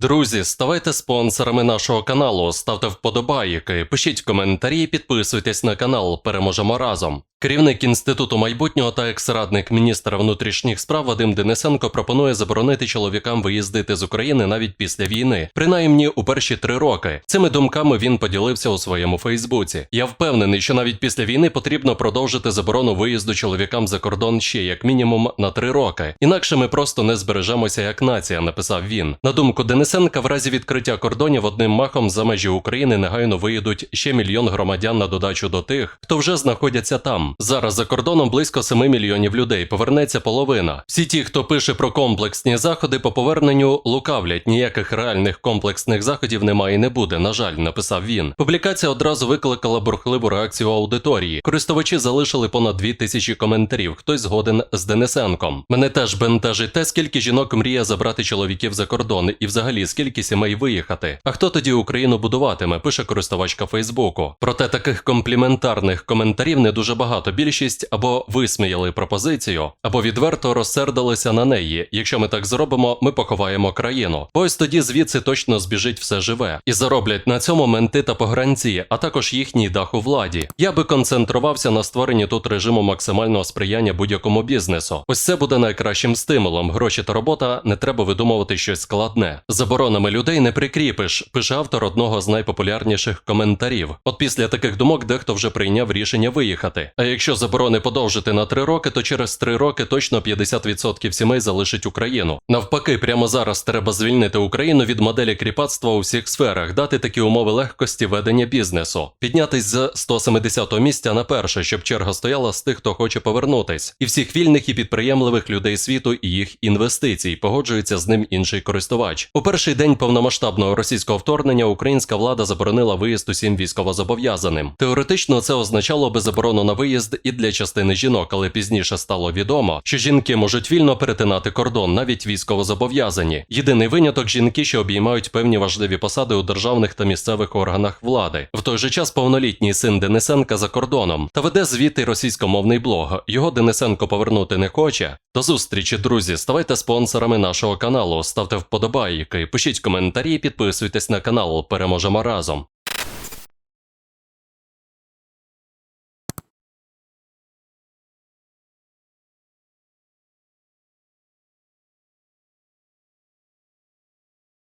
Друзі, ставайте спонсорами нашого каналу, ставте вподобайки, пишіть коментарі, підписуйтесь на канал. Переможемо разом. Керівник інституту майбутнього та екс-радник міністра внутрішніх справ Вадим Денисенко пропонує заборонити чоловікам виїздити з України навіть після війни, принаймні у перші три роки. Цими думками він поділився у своєму Фейсбуці. Я впевнений, що навіть після війни потрібно продовжити заборону виїзду чоловікам за кордон ще як мінімум на три роки. Інакше ми просто не збережемося як нація, написав він. На думку Денисенка, в разі відкриття кордонів одним махом за межі України негайно виїдуть ще мільйон громадян на додачу до тих, хто вже знаходяться там. Зараз за кордоном близько 7 мільйонів людей. Повернеться половина. Всі ті, хто пише про комплексні заходи по поверненню, лукавлять. Ніяких реальних комплексних заходів немає і не буде. На жаль, написав він. Публікація одразу викликала бурхливу реакцію аудиторії. Користувачі залишили понад 2 тисячі коментарів. Хтось згоден з Денисенком. Мене теж бентежить те, скільки жінок мріє забрати чоловіків за кордон, і взагалі скільки сімей виїхати. А хто тоді Україну будуватиме? Пише користувачка Фейсбуку. Проте таких компліментарних коментарів не дуже багато. Більшість або висміяли пропозицію, або відверто розсердилися на неї. Якщо ми так зробимо, ми поховаємо країну. Бо ось тоді звідси точно збіжить все живе і зароблять на цьому менти та погранці, а також їхній дах у владі. Я би концентрувався на створенні тут режиму максимального сприяння будь-якому бізнесу. Ось це буде найкращим стимулом. Гроші та робота не треба видумувати щось складне. Заборонами людей не прикріпиш, пише автор одного з найпопулярніших коментарів. От після таких думок дехто вже прийняв рішення виїхати. А якщо заборони подовжити на 3 роки, то через 3 роки точно 50% сімей залишить Україну. Навпаки, прямо зараз треба звільнити Україну від моделі кріпацтва у всіх сферах, дати такі умови легкості ведення бізнесу, піднятись з 170 місця на перше, щоб черга стояла з тих, хто хоче повернутись, і всіх вільних і підприємливих людей світу і їх інвестицій. Погоджується з ним інший користувач. У перший день повномасштабного російського вторгнення українська влада заборонила виїзд усім військовозобов'язаним. Теоретично це означало би заборону на виїзд і для частини жінок, але пізніше стало відомо, що жінки можуть вільно перетинати кордон, навіть військовозобов'язані. Єдиний виняток жінки, що обіймають певні важливі посади у державних та місцевих органах влади. В той же час повнолітній син Денисенка за кордоном та веде звідти російськомовний блог. Його Денисенко повернути не хоче. До зустрічі, друзі. Ставайте спонсорами нашого каналу, ставте вподобайки, пишіть коментарі, підписуйтесь на канал. Переможемо разом.